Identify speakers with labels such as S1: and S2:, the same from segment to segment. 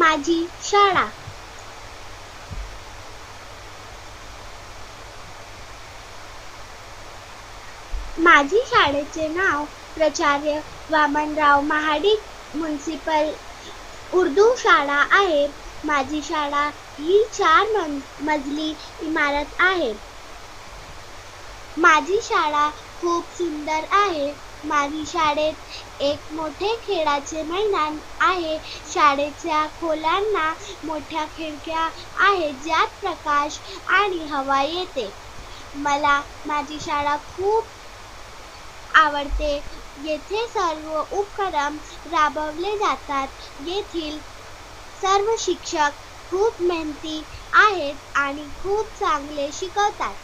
S1: माझी शाळा. माझी शाळेचे नाव प्राचार्य वामनराव महाडिक म्युन्सिपल उर्दू शाळा आहे. माझी शाळा ही चार मजली इमारत आहे. माझी शाळा खूप सुंदर आहे. माझी शाळेत एक मोठे खेळाचे मैदान आहे. शाळेच्या खोल्यांना मोठ्या खिडक्या आहेत ज्यात प्रकाश आणि हवा येते. मला माझी शाळा खूप आवडते. येथे सर्व उपक्रम राबवले जातात. येथील सर्व शिक्षक खूप मेहनती आहेत आणि खूप चांगले शिकवतात.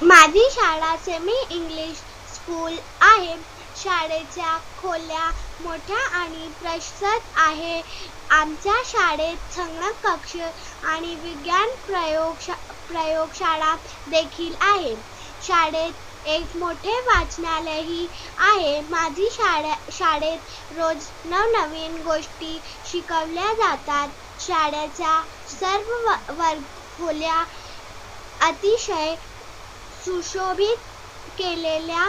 S1: माझी शाळा सेमी इंग्लिश स्कूल आहे. शाळेच्या खोल्या मोठ्या आणि प्रशस्त आहे. आमच्या शाळेत संगणक कक्ष आणि विज्ञान प्रयोगशा प्रयोगशाळा देखील आहे. शाळेत एक मोठे वाचनालयही आहे. माझी शाळा शाळेत रोज नवनवीन गोष्टी शिकवल्या जातात. शाळेच्या सर्व व- वर्ग खोल्या अतिशय सुशोभित केलेल्या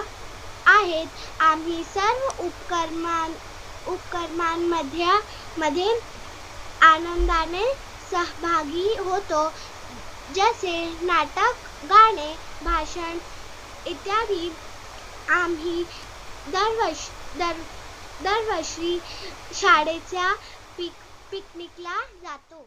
S1: आहेत. आम्ही सर्व उपक्रमां उपक्रमांमध्ये मध्ये आनंदाने सहभागी होतो. जसे नाटक गाणे भाषण इत्यादी. आम्ही दरवर्ष दर दरवर्षी शाळेच्या पिक पिकनिकला जातो.